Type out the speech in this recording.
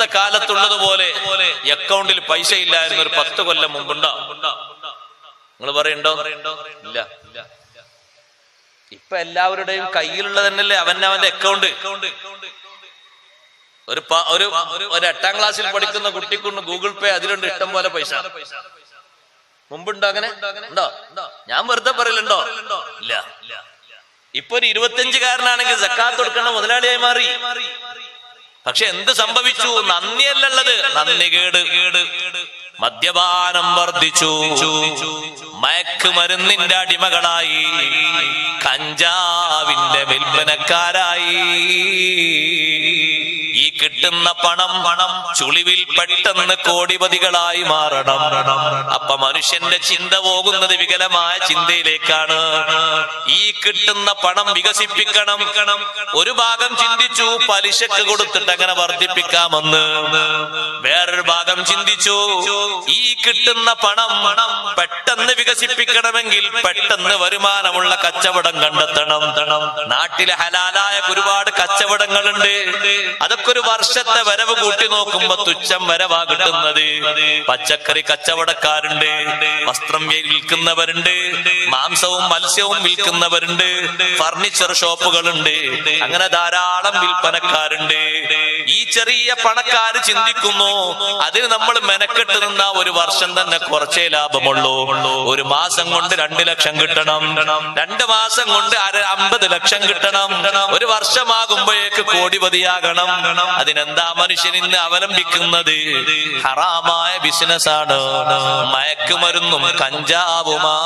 ഇപ്പത്തെ കാലത്തുള്ളതുപോലെ അക്കൗണ്ടിൽ പൈസ ഇല്ലായിരുന്നു. ഒരു പത്ത് കൊല്ലം മുമ്പുണ്ടോ? നിങ്ങൾ പറയണ്ടോ? ഇല്ല. ഇപ്പൊ എല്ലാവരുടെയും കയ്യിലുള്ളത് തന്നെയല്ലേ അവൻ അവന്റെ അക്കൗണ്ട് ഒരു ഒരു ഒരു എട്ടാം ക്ലാസ്സിൽ പഠിക്കുന്ന കുട്ടിക്കൊണ്ട് ഗൂഗിൾ പേ അതിലുണ്ട് ഇഷ്ടം പോലെ പൈസ. മുമ്പുണ്ടോ അങ്ങനെ? ഉണ്ടോ? ഞാൻ വെറുതെ പറയലുണ്ടോ? ഇല്ല. ഇപ്പൊ ഒരു ഇരുപത്തിയഞ്ചുകാരനാണെങ്കിൽ ജക്കാത്ത് കൊടുക്കണ മുതലാളിയായി മാറി. പക്ഷെ എന്ത് സംഭവിച്ചു? നന്ദിയല്ലുള്ളത് നന്ദി കേട്. കേട് മദ്യപാനം വർദ്ധിച്ചു. മയക്ക് മരുന്നിന്റെ അടിമകളായി. കഞ്ചാവിന്റെ വിൽപ്പനക്കാരായി. കിട്ടുന്ന പണം പണം ചുളിവിൽ പെട്ടെന്ന് കോടിപതികളായി മാറണം. അപ്പൊ മനുഷ്യന്റെ ചിന്ത പോകുന്നത് വികലമായ ചിന്തയിലേക്കാണ്. ഈ കിട്ടുന്ന പണം വികസിപ്പിക്കണം. ഒരു ഭാഗം ചിന്തിച്ചു പലിശക്ക് കൊടുത്തിട്ട് അങ്ങനെ വർദ്ധിപ്പിക്കാമെന്ന്. വേറൊരു ഭാഗം ചിന്തിച്ചു. ഈ കിട്ടുന്ന പണം പണം പെട്ടെന്ന് വികസിപ്പിക്കണമെങ്കിൽ പെട്ടെന്ന് വരുമാനമുള്ള കച്ചവടം കണ്ടെത്തണം. നാട്ടിലെ ഹലാലായ ഒരുപാട് കച്ചവടങ്ങളുണ്ട്. അതൊക്കെ ഒരു വർഷത്തെ വരവ് കൂട്ടി നോക്കുമ്പോ തുച്ഛം വരവാ കിട്ടുന്നത്. പച്ചക്കറി കച്ചവടക്കാരുണ്ട് വസ്ത്രം വിൽക്കുന്നവരുണ്ട് മാംസവും മത്സ്യവും വിൽക്കുന്നവരുണ്ട് ഫർണിച്ചർ ഷോപ്പുകളുണ്ട് അങ്ങനെ ധാരാളം വിൽപ്പനക്കാരുണ്ട്. ചെറിയ പണക്കാര് ചിന്തിക്കുന്നു. അതിന് നമ്മൾ മെനക്കെട്ട് നിന്ന ഒരു വർഷം തന്നെ കുറച്ചേ ലാഭമുള്ളൂ. ഒരു മാസം കൊണ്ട് രണ്ട് ലക്ഷം കിട്ടണം. രണ്ട് മാസം കൊണ്ട് അര അമ്പത് ലക്ഷം കിട്ടണം. ഒരു വർഷമാകുമ്പോഴേക്ക് കോടിപതിയാകണം. അതിനെന്താ മനുഷ്യൻ ഇന്ന് അവലംബിക്കുന്നത്? ഹറാമായ ബിസിനസ്സാണ് മയക്കുമരുന്നും കഞ്ചാവുമാ.